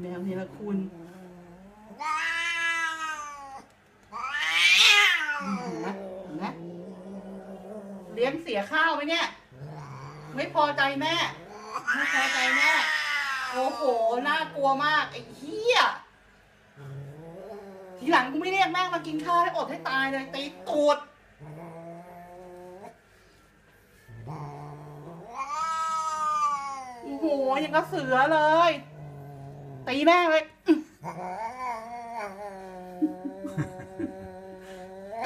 แมวนี่ละคุณเห็นไหมเห็นไหมเลี้ยงเสียข้าวไหมเนี่ย ไม่พอใจแม่ ไม่พอใจแม่ โอ้โห น่ากลัวมากไอ้เหี้ย ทีหลังกูไม่เรียกแม่มากินข้าวให้อดให้ตายเลยตีตูด โอ้โห ยังกับเสือเลย ตีแม่งเลยอื้อ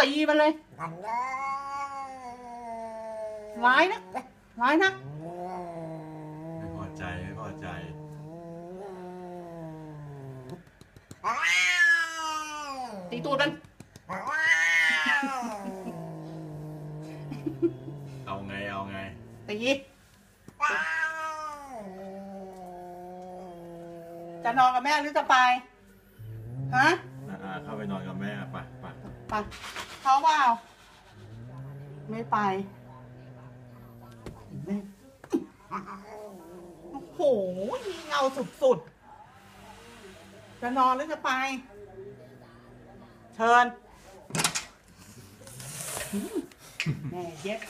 ตีมันเลยร้ายนะร้ายนะ ไม่พอใจ ไม่พอใจ ตีตูดมัน เอาไง เอาไง ตี จะนอนกับแม่หรือจะไป ฮะ อ่าเข้าไปนอนกับแม่ไปไปไปเขาเปล่าไม่ไปแม่โอ้โหเงาสุดๆ จะนอนหรือจะไป เชิญแม่เย็ด